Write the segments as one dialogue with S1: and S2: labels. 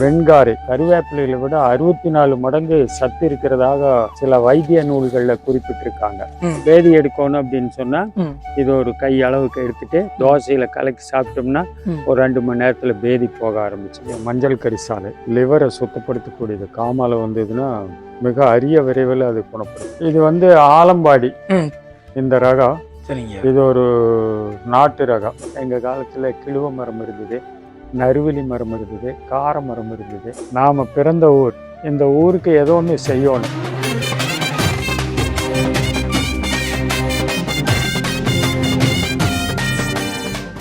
S1: வெண்காரை கருவேப்பிலைகளை விட அறுபத்தி நாலு மடங்கு சத்து இருக்கிறதாக சில வைத்திய நூல்கள்ல குறிப்பிட்டிருக்காங்க. பேதி எடுக்கணும் அப்படின்னு சொன்னா. இது ஒரு கை அளவுக்கு எடுத்துட்டு தோசையில கலக்கி சாப்பிட்டோம்னா. ஒரு ரெண்டு மணி நேரத்துல பேதி போக ஆரம்பிச்சு மஞ்சள் கரிசாலை லிவரை சுத்தப்படுத்தக்கூடியது. காமால வந்ததுன்னா மிக அரிய விரைவில் அது குணப்படும் இது வந்து ஆலம்பாடி. இந்த ரகம். இது ஒரு நாட்டு ரகம். எங்க காலத்துல கிழுவ மரம் இருந்தது. நறுவிலி மரம் இருந்தது கார மரம் இருந்தது. நாம் பிறந்த ஊர் இந்த ஊருக்கு ஏதோ ஒன்று செய்யணும்.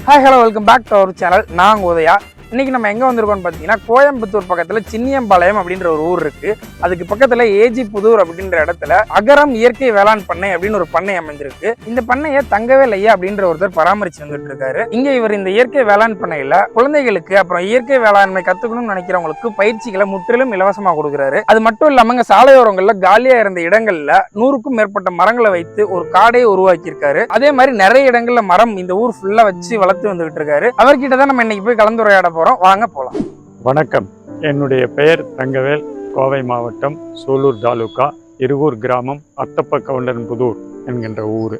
S2: Hi hello welcome back to our channel நான் உதயா. இன்றைக்கி நம்ம எங்கே வந்திருக்கோம்னு பார்த்தீங்கன்னா கோயம்புத்தூர் பக்கத்தில் சின்னியம்பாளையம் அப்படின்ற ஒரு ஊர் இருக்கு. அதுக்கு பக்கத்தில் ஏஜி புதூர் அப்படின்ற இடத்துல அகரம் இயற்கை வேளாண் பண்ணை அப்படின்னு ஒரு பண்ணை அமைஞ்சிருக்கு. இந்த பண்ணையை தங்கவேல் ஐயா அப்படின்ற ஒருத்தர் பராமரிச்சு வந்துட்டு இருக்காரு இங்கே இவர் இந்த இயற்கை வேளாண் பண்ணையில் குழந்தைகளுக்கு அப்புறம் இயற்கை வேளாண்மை கற்றுக்கணும்னு நினைக்கிறவங்களுக்கு பயிற்சிகளை முற்றிலும் இலவசமாக கொடுக்குறாரு. அது மட்டும் இல்லாமல் சாலையோரங்களில் காலியாக இருந்த இடங்களில் நூறுக்கும் மேற்பட்ட மரங்களை வைத்து ஒரு காடையை உருவாக்கியிருக்காரு. அதே மாதிரி நிறைய இடங்களில் மரம் இந்த ஊர் ஃபுல்லாக வச்சு வளர்த்து வந்துகிட்டு இருக்காரு. அவர்கிட்ட தான் நம்ம இன்னைக்கு போய் கலந்துரையாட போறோம். வாங்க போலாம்.
S1: வணக்கம். என்னுடைய பெயர் தங்கவேல். கோவை மாவட்டம் சூலூர் தாலுகா இருகூர் கிராமம் அத்தப்ப கவுண்டன் புதூர் என்கின்ற ஊர்.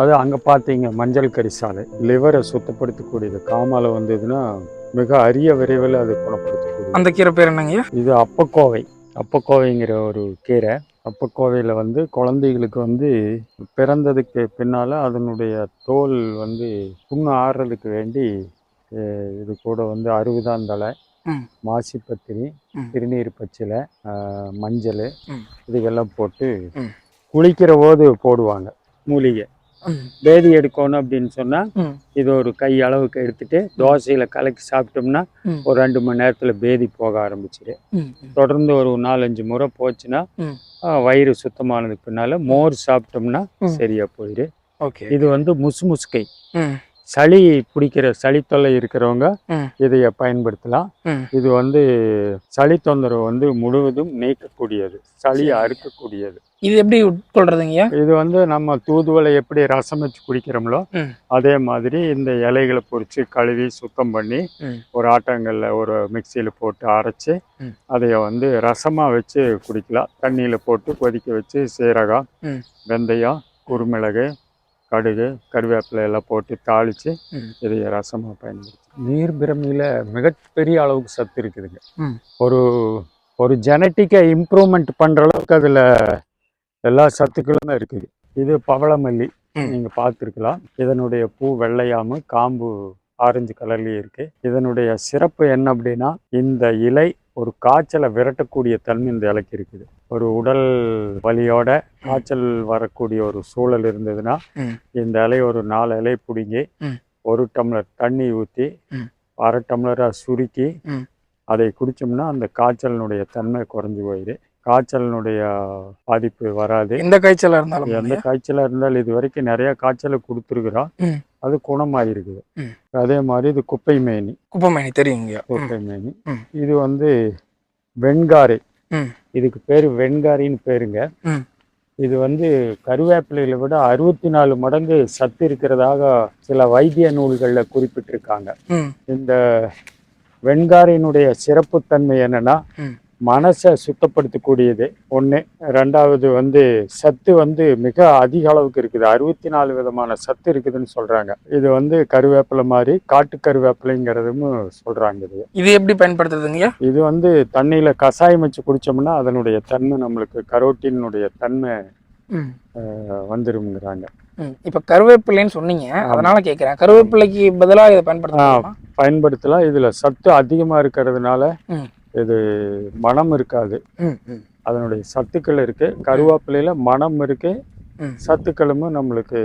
S1: அது அங்கே பார்த்தீங்க மஞ்சள் கரிசாலை லிவரை சுத்தப்படுத்தக்கூடியது. காமால வந்ததுன்னா மிக அரிய விரைவில் அது குணப்படுத்தக்கூடியது.
S2: அந்த கீரை பேர் என்னங்க
S1: இது அப்பக்கோவை. அப்பக்கோவைங்கிற ஒரு கீரை. அப்பக்கோவையில் வந்து குழந்தைகளுக்கு வந்து பிறந்ததுக்கு பின்னால் அதனுடைய தோல் வந்து புண்ணு ஆறுறதுக்கு வேண்டி இது கூட வந்து அறுபதாந்தலை. மாசிப்பத்திரி. திருநீர் பச்சிலை மஞ்சள். இதுக்கெல்லாம் போட்டு. குளிக்கிற போது போடுவாங்க மூலிகை பேதி எடுக்கணும் அப்படின்னு சொன்னால்
S2: ம்.
S1: இது ஒரு கை அளவுக்கு எடுத்துட்டு தோசையில் கலக்கி சாப்பிட்டோம்னா. ஒரு ரெண்டு மணி நேரத்தில் பேதி போக ஆரம்பிச்சிடு தொடர்ந்து ஒரு நாலஞ்சு முறை போச்சுன்னா வயிறு சுத்தமானதுக்கு பின்னால மோர் சாப்பிட்டோம்னா. சரியா
S2: ஓகே
S1: இது வந்து முசுமுசுக்கை சளி பிடிக்கிற சளி தொல்லை இருக்கிறவங்க. இதைய பயன்படுத்தலாம். இது வந்து சளி தொந்தரவு வந்து முழுவதும் நீக்கக்கூடியது
S2: சரி.
S1: அறுக்கக்கூடியது
S2: இது எப்படி உட்கொள்றதுங்க
S1: இது வந்து நம்ம தூதுவளை எப்படி ரசம் வச்சு குடிக்கிறோம்லோ. அதே மாதிரி இந்த இலைகளை பொறிச்சு கழுவி சுத்தம் பண்ணி. ஒரு ஆட்டாங்கல்ல ஒரு மிக்சியில் போட்டு அரைச்சு. அதைய வந்து ரசமாக வச்சு குடிக்கலாம் தண்ணியில் போட்டு கொதிக்க வச்சு சீரகம். வெந்தயம் குருமிளகு கடுகு கருவேப்பிலை எல்லாம் போட்டு தாளித்து. இதை ரசமாக பயன்படுத்தி நீர் பிரமியில் மிகப்பெரிய அளவுக்கு சத்து இருக்குதுங்க. ஒரு ஒரு ஜெனட்டிக்கை இம்ப்ரூவ்மெண்ட் பண்ணுற அளவுக்கு அதில் எல்லா சத்துக்களுமே இருக்குது இது பவளமல்லி. நீங்கள் பார்த்துருக்கலாம் இதனுடைய பூ வெள்ளையாம காம்பு ஆரஞ்சு கலர்லேயே இருக்கு இதனுடைய சிறப்பு என்ன அப்படின்னா இந்த இலை ஒரு காய்ச்சலை விரட்டக்கூடிய தன்மை இந்த இலைக்கு இருக்குது ஒரு உடல் வலியோட காய்ச்சல் வரக்கூடிய ஒரு சூழல் இருந்ததுன்னா. இந்த இலை ஒரு நாலு இலை பிடுங்கி. ஒரு டம்ளர் தண்ணி ஊற்றி. அரை டம்ளராக சுருக்கி. அதை குடிச்சோம்னா அந்த காய்ச்சலினுடைய தன்மை குறைஞ்சு போயிடுது காய்ச்சலினுடைய பாதிப்பு வராது
S2: எந்த காய்ச்சலா இருந்தாலும்
S1: எந்த காய்ச்சலா இருந்தாலும் இது வரைக்கும் நிறைய காய்ச்சலை கொடுத்துருக்குறோம். அது குணமாயிருக்குது. அதே மாதிரி இது குப்பை மேனி
S2: குப்பமேனி தெரியுங்க ம்.
S1: குப்பை மேனி. இது வந்து வெண்காரை. இதுக்கு பேர் வெண்காரின்னு பேருங்க. இது வந்து கருவேப்பிலைகளை விட அறுபத்தி நாலு மடங்கு சத்து இருக்கிறதாக சில வைத்திய நூல்கள்ல குறிப்பிட்டிருக்காங்க. இந்த வெண்காரினுடைய சிறப்புத்தன்மை என்னன்னா. மனசை சுத்தப்படுத்தக்கூடியது. ஒன்று ரெண்டாவது வந்து சத்து வந்து மிக அதிக அளவுக்கு இருக்குது. அறுபத்தி நாலு விதமான சத்து இருக்குதுன்னு சொல்றாங்க. இது வந்து கருவேப்பிலை மாதிரி காட்டு கருவேப்பிலைங்கிறதும் சொல்றாங்க இது.
S2: இது எப்படி பயன்படுத்துறதுங்க?
S1: இது வந்து தண்ணியில கஷாயம் வச்சு குடிச்சோம்னா அதனுடைய தன்மை நம்மளுக்கு கரோட்டினுடைய தன்மை வந்துருங்கிறாங்க.
S2: இப்ப கருவேப்பிலைன்னு சொன்னீங்க. அதனால கேக்குறேன். கருவேப்பிலைக்கு பதிலா இதை பயன்படுத்தலாமா?
S1: பயன்படுத்தலாம். இதுல சத்து அதிகமா இருக்கிறதுனால. இது மனம் இருக்காது. அதனுடைய சத்துக்கள் இருக்கு. கருவேப்பிலையில மனம் இருக்கு. சத்துக்களும் நம்மளுக்கு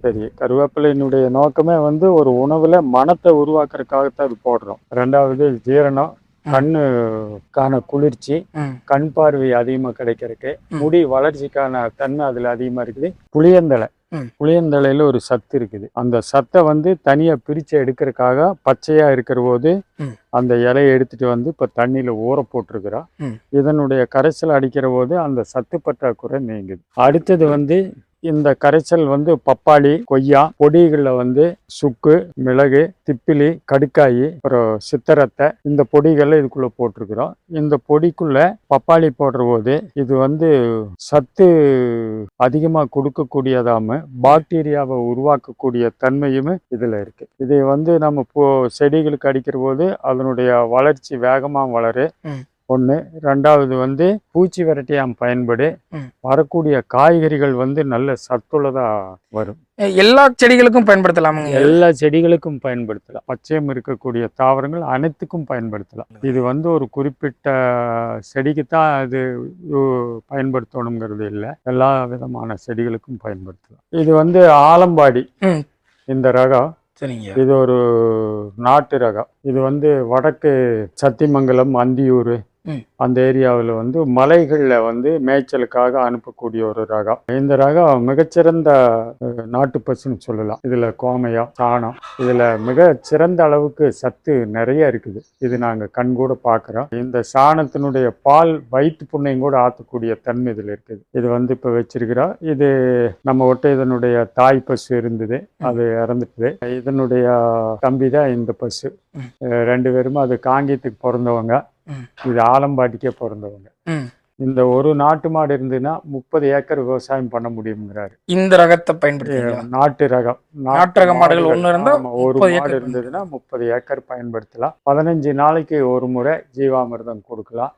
S1: தெரியும். கருவேப்பிலையினுடைய நோக்கமே வந்து ஒரு உணவுல மனத்தை உருவாக்குறதுக்காகத்தான் இது போடுறோம். ரெண்டாவது ஜீரணம்.
S2: ம்.
S1: கண்ணுக்கான குளிர்ச்சி. கண் பார்வை அதிகமா கிடைக்கிறதுக்கு. முடி வளர்ச்சிக்கான தன்மை அதுல அதிகமா இருக்குது புளியந்தலை. புளியந்தலையில ஒரு சத்து இருக்குது அந்த சத்தை வந்து தனியா பிரிச்சு எடுக்கிறதுக்காக பச்சையா இருக்கிற போது. அந்த இலையை எடுத்துட்டு வந்து இப்ப தண்ணியில ஊற போட்டிருக்கிறோம்
S2: ம்.
S1: இதனுடைய கரைசல் அடிக்கிற போது அந்த சத்து பற்றாக்குறை நீங்குது அடுத்தது வந்து இந்த கரைச்சல் வந்து பப்பாளி கொய்யா பொடிகளில் வந்து சுக்கு மிளகு திப்பிலி கடுக்காயி அப்புறம் சித்தரத்தை இந்த பொடிகளை இதுக்குள்ளே போட்டிருக்கிறோம். இந்த பொடிக்குள்ள பப்பாளி போடுற போது இது வந்து சத்து அதிகமாக கொடுக்கக்கூடியதாம பாக்டீரியாவை உருவாக்கக்கூடிய தன்மையும் இதில் இருக்குது இதை வந்து நம்ம செடிகளுக்கு அடிக்கிற போது அதனுடைய வளர்ச்சி வேகமாக
S2: வளரும்
S1: ஒன்று ரெண்டாவது வந்து பூச்சி விரட்டியாம் பயன்படு. வரக்கூடிய காய்கறிகள் வந்து நல்ல சத்துள்ளதா வரும்.
S2: எல்லா செடிகளுக்கும் பயன்படுத்தலாமுங்க.
S1: எல்லா செடிகளுக்கும் பயன்படுத்தலாம். பச்சையம் இருக்கக்கூடிய தாவரங்கள் அனைத்துக்கும் பயன்படுத்தலாம். இது வந்து ஒரு குறிப்பிட்ட செடிக்கு தான் அது பயன்படுத்தணுங்கிறது இல்லை. எல்லா விதமான செடிகளுக்கும் பயன்படுத்தலாம். இது வந்து ஆலம்பாடி. இந்த ரகம்.
S2: சரிங்க.
S1: இது ஒரு நாட்டு ரகம். இது வந்து வடக்கு சத்தியமங்கலம் அந்தியூர். அந்த ஏரியாவில் வந்து மலைகளில் வந்து மேய்ச்சலுக்காக அனுப்பக்கூடிய ஒரு ரகம் இந்த ரகம் மிகச்சிறந்த நாட்டு பசுன்னு சொல்லலாம். இதில் கோமையா சாணம் இதில் மிக சிறந்த அளவுக்கு சத்து நிறைய இருக்குது. இது நாங்கள் கண்கூட பார்க்குறோம் இந்த சாணத்தினுடைய பால் வயிற்று புண்ணையும் கூட ஆற்றக்கூடிய தன்மை இதில் இருக்குது. இது வந்து இப்போ வச்சிருக்கிறோம் இது நம்ம ஒட்ட இதனுடைய தாய் பசு இருந்தது. அது இறந்துட்டுது. இதனுடைய தம்பி தான் இந்த பசு. ரெண்டு பேருமே அது காங்கியத்துக்கு பிறந்தவங்க. இது ஆலம்பாடிக்கே பிறந்தவங்க. இந்த ஒரு நாட்டு மாடு இருந்ததுன்னா முப்பது ஏக்கர் விவசாயம் பண்ண முடியுங்கிறாரு
S2: இந்த ரகத்தை பயன்படுத்திங்களா
S1: நாட்டு ரகம்.
S2: நாட்டு ரக மாடுகள் ஒண்ணு இருந்தா
S1: ஆமா, ஒரு
S2: 30
S1: மாடு இருந்ததுன்னா முப்பது ஏக்கர் பயன்படுத்தலாம். பதினஞ்சு நாளைக்கு ஒரு முறை ஜீவாமிர்தம் கொடுக்கலாம்.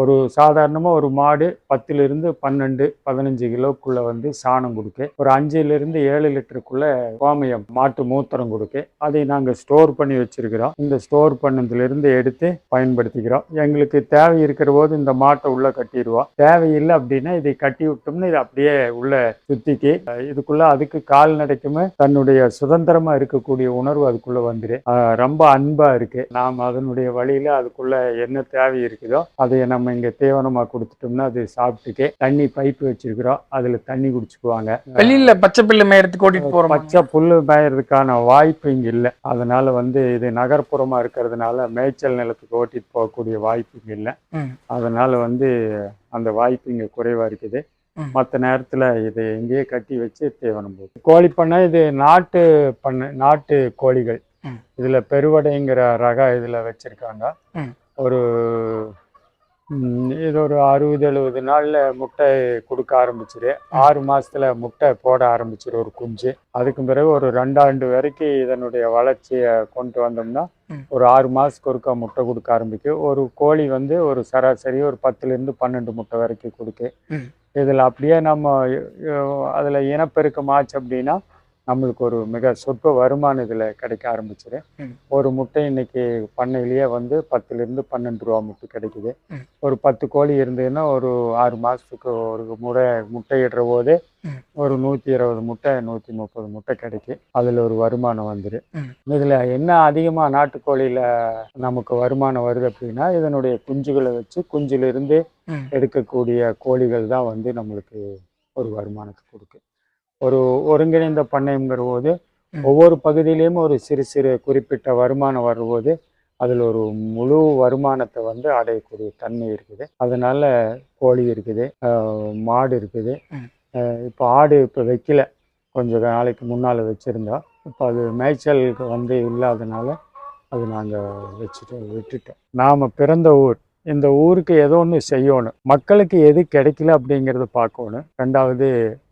S1: ஒரு சாதாரணமா ஒரு மாடு பத்துல இருந்து பன்னெண்டு பதினஞ்சு கிலோக்குள்ள வந்து சாணம் கொடுக்கு. ஒரு அஞ்சுல இருந்து ஏழு லிட்டருக்குள்ள கோமயம் மாட்டு மூத்திரம் கொடுக்கு. அதை நாங்க ஸ்டோர் பண்ணி வச்சிருக்கிறோம். இந்த ஸ்டோர் பண்ணதுல இருந்து எடுத்து பயன்படுத்திக்கிறோம். எங்களுக்கு தேவை இருக்கிற போது இந்த மாட்டை உள்ள கட்டிடுவோம் தேவையில்லை அப்படின்னா இதை கட்டி விட்டோம்னா இது அப்படியே உள்ள சுத்திக்கு இதுக்குள்ள அதுக்கு கால்நடைக்குமே தன்னுடைய சுதந்திரமா இருக்கக்கூடிய உணர்வு அதுக்குள்ள வந்துரு. ரொம்ப அன்பா இருக்கு. நாம் அதனுடைய வழியில அதுக்குள்ள என்ன தேவை இருக்குதோ அதை நம்ம இங்க தீவனமா கொடுத்துட்டோம்னா அது சாப்பிட்டுக்கு தண்ணி பைப்பு வச்சிருக்கிறோம். அதுல தண்ணி குடிச்சுக்குவாங்க.
S2: வெளியில பச்சை பில்லு மேயறதுக்கு ஓட்டிட்டு போறோம்?
S1: பச்சை புல்லு மேயறதுக்கான வாய்ப்பு இங்க இல்லை. அதனால வந்து இது நகர்ப்புறமா இருக்கிறதுனால மேய்ச்சல் நிலத்துக்கு ஓட்டிட்டு போகக்கூடிய வாய்ப்பு இங்க இல்லை. அதனால வந்து அந்த வாய்ப்பு இங்க குறைவா இருக்குது. மற்ற நேரத்துல இதை எங்கேயே கட்டி வச்சு தீவனம் போகும் கோழி பண்ணை இது நாட்டு பண்ணை நாட்டு கோழிகள். இதுல பெருவடைங்கிற ரகம் இதுல வச்சிருக்காங்க. ஒரு இது ஒரு அறுபது எழுபது நாள்ல முட்டை கொடுக்க ஆரம்பிச்சிரு ஆறு மாசத்துல முட்டை போட ஆரம்பிச்சிரு ஒரு குஞ்சு அதுக்கு பிறகு ஒரு ரெண்டாண்டு வரைக்கும் இதனுடைய வளர்ச்சியை கொண்டு வந்தோம்னா. ஒரு ஆறு மாசத்துக்கு ஒருக்கா முட்டை கொடுக்க ஆரம்பிக்கும் ஒரு கோழி வந்து ஒரு சராசரி ஒரு பத்துல இருந்து பன்னெண்டு முட்டை வரைக்கும் கொடுக்கு. இதுல அப்படியே நம்ம அதுல இனப்பெருக்கம் ஆச்சு அப்படின்னா நம்மளுக்கு ஒரு மிக சொற்ப வருமானம் இதுல கிடைக்க ஆரம்பிச்சிரு. ஒரு முட்டை இன்னைக்கு பண்ணையிலேயே வந்து பத்துல இருந்து பன்னெண்டு ரூபா முட்டை கிடைக்குது. ஒரு பத்து கோழி இருந்ததுன்னா ஒரு ஆறு மாசத்துக்கு ஒரு முறை முட்டையிடுற போது. ஒரு நூத்தி இருபது முட்டை நூத்தி முப்பது முட்டை கிடைக்கும் அதுல ஒரு வருமானம் வந்துரு
S2: ம்.
S1: இதுல என்ன அதிகமா நாட்டுக்கோழியில நமக்கு வருமானம் வருது அப்படின்னா இதனுடைய குஞ்சுகளை வச்சு குஞ்சுல இருந்து
S2: ம்.
S1: எடுக்கக்கூடிய கோழிகள் தான் வந்து நம்மளுக்கு ஒரு வருமானத்தை கொடுக்கு ஒரு ஒருங்கிணைந்த பண்ணைங்கிற போது. ஒவ்வொரு பகுதியிலையும் ஒரு சிறு சிறு குறிப்பிட்ட வருமானம் வரும்போது அதில் ஒரு முழு வருமானத்தை வந்து அடையக்கூடிய தன்மை இருக்குது. அதனால கோழி இருக்குது மாடு இருக்குது. இப்போ ஆடு இப்போ வைக்கல. கொஞ்சம் நாளைக்கு முன்னால் வச்சுருந்தோம் இப்போ அது மேய்ச்சலுக்கு வந்து இல்லாதனால அது நாங்கள் வச்சுட்டு விட்டுட்டோம். நாம் பிறந்த ஊர். இந்த ஊருக்கு ஏதோ ஒன்று செய்யணும். மக்களுக்கு எது கிடைக்கல அப்படிங்கிறத பார்க்கணும். ரெண்டாவது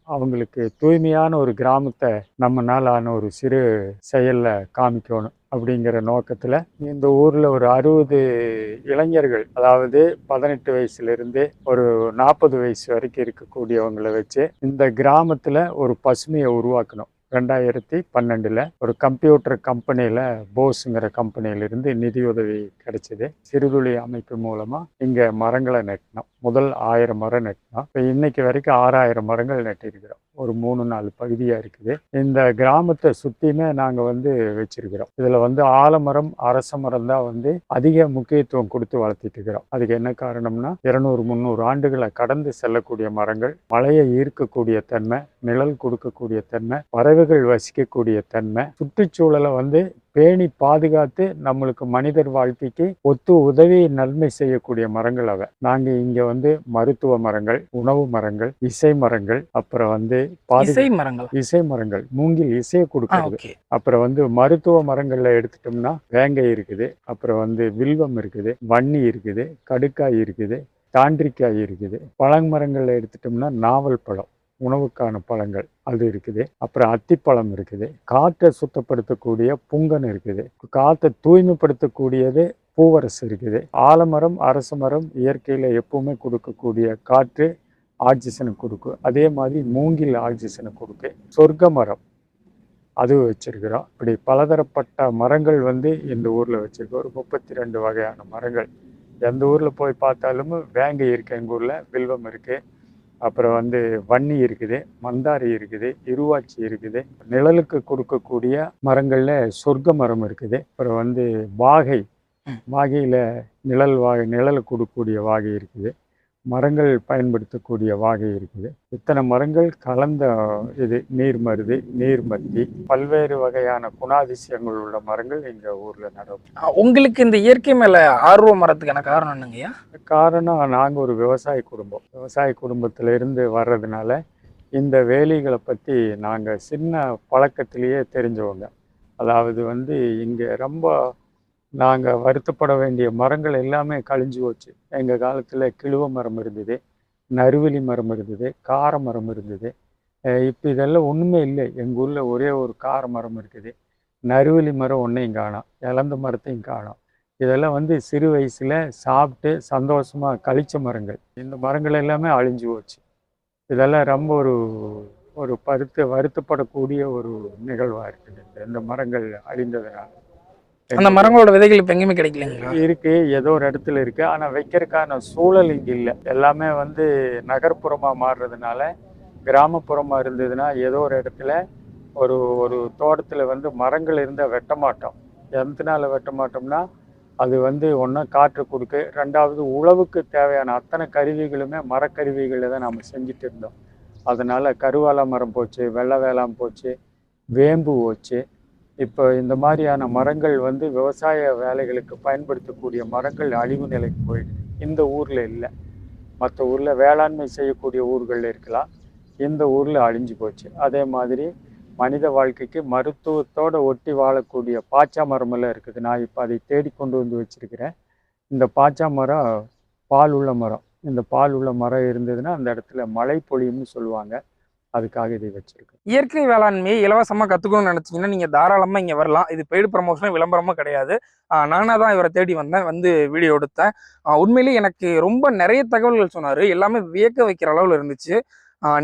S1: அவங்களுக்கு தூய்மையான ஒரு கிராமத்தை நம்மனால ஆன ஒரு சிறு செயலில் காமிக்கணும் அப்படிங்கிற நோக்கத்தில் இந்த ஊரில் ஒரு அறுபது இளைஞர்கள் அதாவது பதினெட்டு வயசுலேருந்து ஒரு நாற்பது வயசு வரைக்கும் இருக்கக்கூடியவங்களை வச்சு இந்த கிராமத்தில் ஒரு பசுமையை உருவாக்கணும். ரெண்டாயிரத்தி பன்னெண்டில் ஒரு கம்ப்யூட்டர் கம்பெனியில் போஸுங்கிற கம்பெனியிலிருந்து நிதியுதவி கிடைச்சிது. சிறுதுளி அமைப்பு மூலமாக இங்கே மரங்களை நட்டினோம். முதல் ஆயிரம் மரம் நட்டினோம். இப்போ இன்னைக்கு வரைக்கும் ஆறாயிரம் மரங்கள் நட்டிருக்கிறோம். ஒரு மூணு நாலு பகுதியாக இருக்குது. இந்த கிராமத்தை சுற்றியுமே நாங்கள் வந்து வச்சிருக்கிறோம். இதில் வந்து ஆலமரம் அரச மரம் தான் வந்து அதிக முக்கியத்துவம் கொடுத்து வளர்த்திட்டு இருக்கிறோம். அதுக்கு என்ன காரணம்னா இருநூறு முந்நூறு ஆண்டுகளை கடந்து செல்லக்கூடிய மரங்கள் மழையை ஈர்க்கக்கூடிய தன்மை நிழல் கொடுக்கக்கூடிய தன்மை பறவைகள் வசிக்கக்கூடிய தன்மை சுற்றுச்சூழலை வந்து பேணி பாதுகாத்து நம்மளுக்கு மனிதர் வாழ்க்கைக்கு ஒத்து உதவி நன்மை செய்யக்கூடிய மரங்கள் அவை. நாங்க இங்க வந்து மருத்துவ மரங்கள் உணவு மரங்கள் இசை மரங்கள் அப்புறம் வந்து
S2: மரங்கள்?
S1: இசை மரங்கள் மூங்கில் இசையை கொடுக்கறது. அப்புறம் வந்து மருத்துவ மரங்கள்ல எடுத்துட்டோம்னா வேங்கை இருக்குது அப்புறம் வந்து வில்வம் இருக்குது வன்னி இருக்குது கடுக்காய் இருக்குது தாண்டிக்காய் இருக்குது. பழமரங்கள்ல எடுத்துட்டோம்னா நாவல் பழம். உணவுக்கான பழங்கள் அது இருக்குது. அப்புறம் அத்திப்பழம் இருக்குது. காற்றை சுத்தப்படுத்தக்கூடிய புங்கன் இருக்குது. காற்றை தூய்மைப்படுத்தக்கூடியது பூவரசு இருக்குது. ஆலமரம் அரச மரம் இயற்கையில் எப்பவுமே கொடுக்கக்கூடிய காற்று ஆக்சிஜனை கொடுக்கும். அதே மாதிரி மூங்கில் ஆக்சிஜனை கொடுக்கும். சொர்க்க மரம் அது வச்சுருக்கிறோம். இப்படி பலதரப்பட்ட மரங்கள் வந்து இந்த ஊரில் வச்சுருக்கோம். ஒரு முப்பத்தி ரெண்டு வகையான மரங்கள். எந்த ஊரில் போய் பார்த்தாலும் வேங்கை இருக்குது எங்கள் ஊரில் வில்வம் இருக்குது அப்புறம் வந்து வன்னி இருக்குது மந்தாரி இருக்குது இருவாச்சி இருக்குது. நிழலுக்கு கொடுக்கக்கூடிய மரங்களில் சொர்க்க மரம் இருக்குது. அப்புறம் வந்து வாகை. வாகையில் நிழல் வாகை நிழல் கொடுக்கக்கூடிய வாகை இருக்குது. மரங்கள் பயன்படுத்தக்கூடிய வாகை இருக்குது. இத்தனை மரங்கள் கலந்த இது நீர் மருது நீர் மத்தி பல்வேறு வகையான குணாதிசயங்கள் உள்ள மரங்கள் எங்கள் ஊரில்
S2: ஆ, உங்களுக்கு இந்த இயற்கை மேல ஆர்வம் வரதுக்கான காரணம் என்னங்கய்யா
S1: காரணம் நாங்கள் ஒரு விவசாய குடும்பம். விவசாய குடும்பத்துல இருந்து வர்றதுனால இந்த வேலிகளை பற்றி நாங்கள் சின்ன பழக்கத்திலேயே தெரிஞ்சவங்க. அதாவது வந்து இங்கே ரொம்ப நாங்கள் வருத்தப்பட வேண்டிய மரங்கள் எல்லாமே கழிஞ்சு போச்சு. எங்கள் காலத்தில் கிழுவ மரம் இருந்தது நறுவலி மரம் இருந்தது கார மரம் இருந்தது. இப்போ இதெல்லாம் ஒன்றுமே இல்லை. எங்கள் ஊரில் ஒரே ஒரு கார மரம் இருக்குது. நறுவலி மரம் ஒன்றையும் காணும் இலந்த மரத்தையும் காணும். இதெல்லாம் வந்து சிறு வயசில் சாப்பிட்டு சந்தோஷமா கழிச்ச மரங்கள். இந்த மரங்கள் எல்லாமே அழிஞ்சு போச்சு. இதெல்லாம் ரொம்ப ஒரு ஒரு பருத்து வருத்தப்படக்கூடிய ஒரு நிகழ்வாக இருக்குது. இந்த- இந்த மரங்கள் அழிந்ததுனால.
S2: அந்த மரங்களோட விதைகள் இப்ப எங்கேயுமே கிடைக்கலங்களா?
S1: இருக்கு ஏதோ ஒரு இடத்துல இருக்கு. ஆனா வைக்கிறதுக்கான சூழல் இங்க இல்லை. எல்லாமே வந்து நகர்ப்புறமா மாறுறதுனால கிராமப்புறமா இருந்ததுன்னா ஏதோ ஒரு இடத்துல ஒரு ஒரு தோட்டத்துல வந்து மரங்கள் இருந்தால் வெட்ட மாட்டோம் எந்தனால வெட்ட மாட்டோம்னா அது வந்து ஒன்றும் காற்று கொடுக்கு ரெண்டாவது உழவுக்கு தேவையான அத்தனை கருவிகளுமே மரக்கருவிகளை தான் நம்ம செஞ்சுட்டு இருந்தோம். அதனால கருவாலா மரம் போச்சு வெள்ளை வேளாம் போச்சு வேம்பு போச்சு இப்போ இந்த மாதிரியான மரங்கள் வந்து விவசாய வேலைகளுக்கு பயன்படுத்தக்கூடிய மரங்கள் அழிவு நிலைக்கு போயிடுது இந்த ஊரில் இல்லை. மற்ற ஊரில் வேளாண்மை செய்யக்கூடிய ஊர்களில் இருக்கலாம். இந்த ஊரில் அழிஞ்சு போச்சு. அதே மாதிரி மனித வாழ்க்கைக்கு மருத்துவத்தோடு ஒட்டி வாழக்கூடிய பாச்சா மரமெல்லாம் இருக்குது. நான் இப்போ அதை தேடி கொண்டு வந்து வச்சுருக்கிறேன். இந்த பாச்சா மரம் பால் உள்ள மரம். இந்த பால் உள்ள மரம் இருந்ததுன்னா அந்த இடத்துல மழை பொழியும்னு சொல்லுவாங்க. அதுக்காக இதை வச்சிருக்கோம்
S2: இயற்கை வேளாண்மையை இலவசமாக கற்றுக்கணும்னு நினச்சிங்கன்னா நீங்கள் தாராளமாக இங்கே வரலாம். இது பெய்டு ப்ரமோஷனும் விளம்பரமும் கிடையாது. நானாக தான் இவரை தேடி வந்தேன் வந்து வீடியோ எடுத்தேன். உண்மையிலேயே எனக்கு ரொம்ப நிறைய தகவல்கள் சொன்னார். எல்லாமே வியக்க வைக்கிற அளவில் இருந்துச்சு.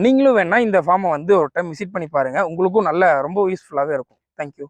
S2: நீங்களும் வேணால் இந்த ஃபார்மை வந்து ஒரு டைம் விசிட் பண்ணி பாருங்கள் உங்களுக்கும் நல்ல ரொம்ப யூஸ்ஃபுல்லாகவே இருக்கும். தேங்க்யூ